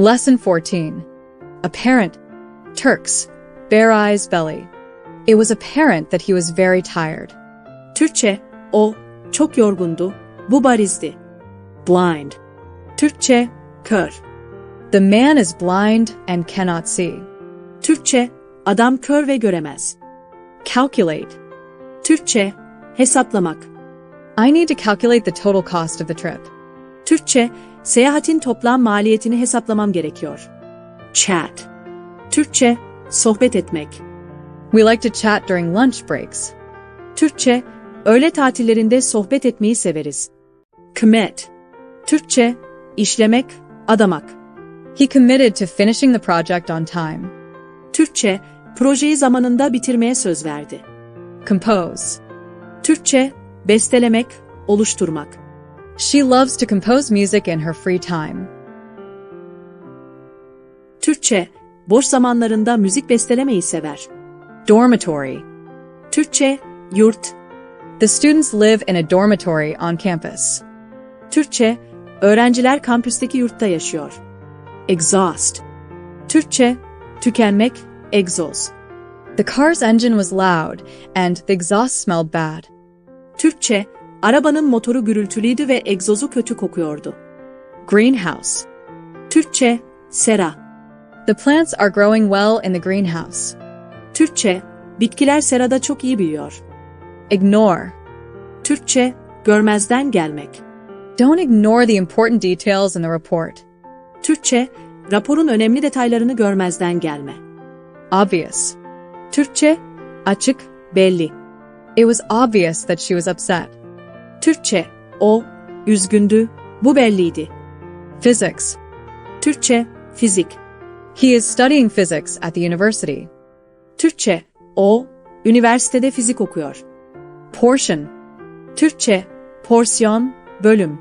Lesson 14. Apparent. Turks. Bare eyes belly. It was apparent that he was very tired. Türkçe, o, çok yorgundu, bu barizdi. Blind. Türkçe, kör. The man is blind and cannot see. Türkçe, adam kör ve göremez. Calculate. Türkçe, hesaplamak. I need to calculate the total cost of the trip. Türkçe, seyahatin toplam maliyetini hesaplamam gerekiyor. Chat. Türkçe, sohbet etmek. We like to chat during lunch breaks. Türkçe, öğle tatillerinde sohbet etmeyi severiz. Commit. Türkçe, işlemek, adamak. He committed to finishing the project on time. Türkçe, projeyi zamanında bitirmeye söz verdi. Compose. Türkçe, bestelemek, oluşturmak. She loves to compose music in her free time. Türkçe, boş zamanlarında müzik bestelemeyi sever. Dormitory. Türkçe, yurt. The students live in a dormitory on campus. Türkçe, öğrenciler kampüsteki yurtta yaşıyor. Exhaust. Türkçe, tükenmek, egzoz. The car's engine was loud and the exhaust smelled bad. Türkçe, arabanın motoru gürültülüydü ve egzozu kötü kokuyordu. Greenhouse. Türkçe, sera. The plants are growing well in the greenhouse. Türkçe, bitkiler serada çok iyi büyüyor. Ignore. Türkçe, görmezden gelmek. Don't ignore the important details in the report. Türkçe, raporun önemli detaylarını görmezden gelme. Obvious. Türkçe, açık, belli. It was obvious that she was upset. Türkçe, o, üzgündü, bu belliydi. Physics. Türkçe, fizik. He is studying physics at the university. Türkçe, o, üniversitede fizik okuyor. Portion. Türkçe, porsiyon, bölüm.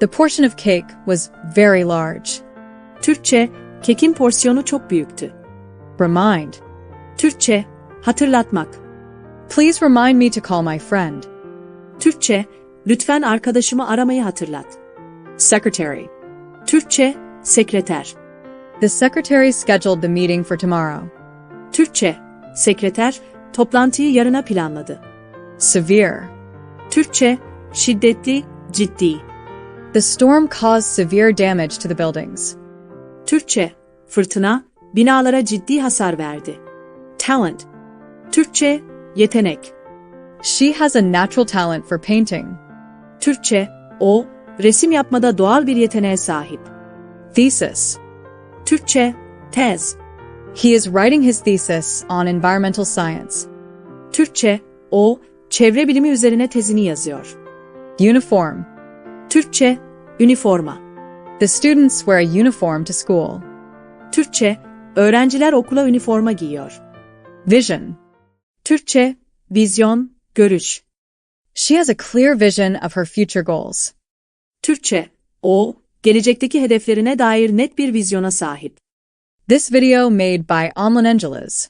The portion of cake was very large. Türkçe, kekin porsiyonu çok büyüktü. Remind. Türkçe, hatırlatmak. Please remind me to call my friend. Türkçe, lütfen arkadaşımı aramayı hatırlat. Secretary. Türkçe, sekreter. The secretary scheduled the meeting for tomorrow. Türkçe, sekreter, toplantıyı yarına planladı. Severe. Türkçe, şiddetli, ciddi. The storm caused severe damage to the buildings. Türkçe, fırtına, binalara ciddi hasar verdi. Talent. Türkçe, yetenek. She has a natural talent for painting. Türkçe, o, resim yapmada doğal bir yeteneğe sahip. Thesis. Türkçe, tez. He is writing his thesis on environmental science. Türkçe, o, çevre bilimi üzerine tezini yazıyor. Uniform. Türkçe, üniforma. The students wear a uniform to school. Türkçe, öğrenciler okula üniforma giyiyor. Vision. Türkçe, vizyon, görüş. She has a clear vision of her future goals. Türkçe, o, gelecekteki hedeflerine dair net bir vizyona sahip. This video made by Amlan Angeles.